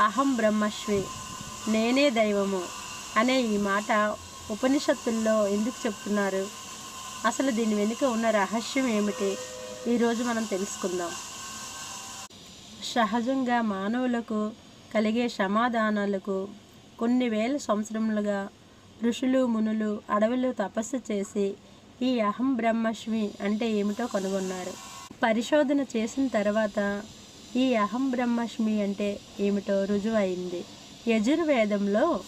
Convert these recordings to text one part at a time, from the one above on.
అహం బ్రహ్మశ్వి నేనే దైవము అనే ఈ మాట ఉపనిషత్తుల్లో ఎందుకు చెప్తున్నారు? అసలు దీని వెనుక ఉన్న రహస్యం ఏమిటి? ఈరోజు మనం తెలుసుకుందాం. సహజంగా మానవులకు కలిగే సమాధానాలకు కొన్ని వేల సంవత్సరములుగా ఋషులు మునులు అడవులు తపస్సు చేసి ఈ అహం బ్రహ్మశ్మి అంటే ఏమిటో కనుగొన్నారు. పరిశోధన చేసిన తర్వాత ఈ అహం బ్రహ్మష్మి అంటే ఏమిటో రుజువైంది. యజుర్వేదంలో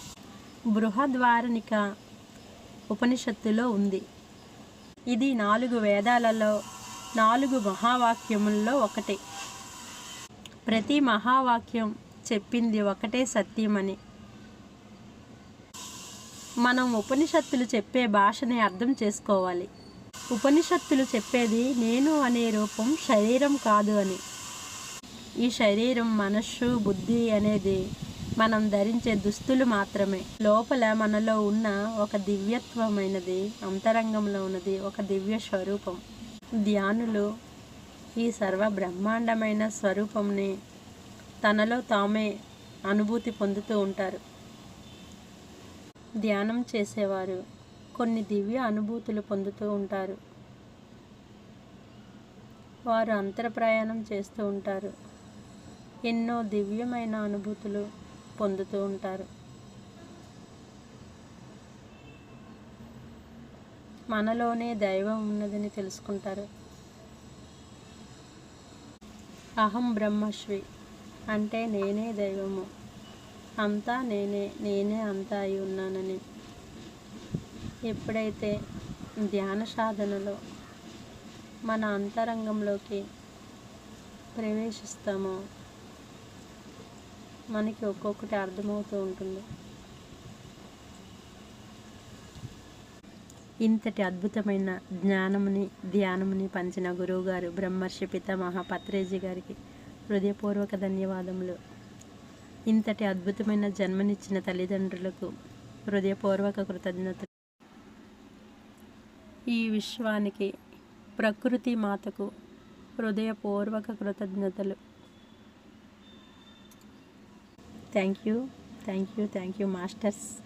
బృహద్వారణిక ఉపనిషత్తులో ఉంది. ఇది నాలుగు వేదాలలో నాలుగు మహావాక్యముల్లో ఒకటి. ప్రతి మహావాక్యం చెప్పింది ఒకటే సత్యమని. మనం ఉపనిషత్తులు చెప్పే భాషని అర్థం చేసుకోవాలి. ఉపనిషత్తులు చెప్పేది నేను అనే రూపం శరీరం కాదు అని. ఈ శరీరం మనస్సు బుద్ధి అనేది మనం ధరించే దుస్తులు మాత్రమే. లోపల మనలో ఉన్న ఒక దివ్యత్వమైనది అంతరంగంలో ఉన్నది ఒక దివ్య స్వరూపం. ధ్యానులు ఈ సర్వ బ్రహ్మాండమైన స్వరూపంని తనలో తామే అనుభూతి పొందుతూ ఉంటారు. ధ్యానం చేసేవారు కొన్ని దివ్య అనుభూతులు పొందుతూ ఉంటారు. వారు అంతర ప్రయాణం చేస్తూ ఉంటారు. ఎన్నో దివ్యమైన అనుభూతులు పొందుతూ ఉంటారు. మనలోనే దైవం ఉన్నదని తెలుసుకుంటారు. అహం బ్రహ్మశ్వి అంటే నేనే దైవము. అంతా నేనే నేనే అంతా అయి ఉన్నానని. ఎప్పుడైతే ధ్యాన సాధనలో మన అంతరంగంలోకి ప్రవేశిస్తామో మనకి ఒక్కొక్కటి అర్థమవుతూ ఉంటుంది. ఇంతటి అద్భుతమైన జ్ఞానముని ధ్యానముని పంచిన గురువుగారు బ్రహ్మర్షి పితామహ పత్రేజీ గారికి హృదయపూర్వక ధన్యవాదములు. ఇంతటి అద్భుతమైన జన్మనిచ్చిన తల్లిదండ్రులకు హృదయపూర్వక కృతజ్ఞతలు. ఈ విశ్వానికి ప్రకృతి మాతకు హృదయపూర్వక కృతజ్ఞతలు. thank you. Thank you. Thank you masters.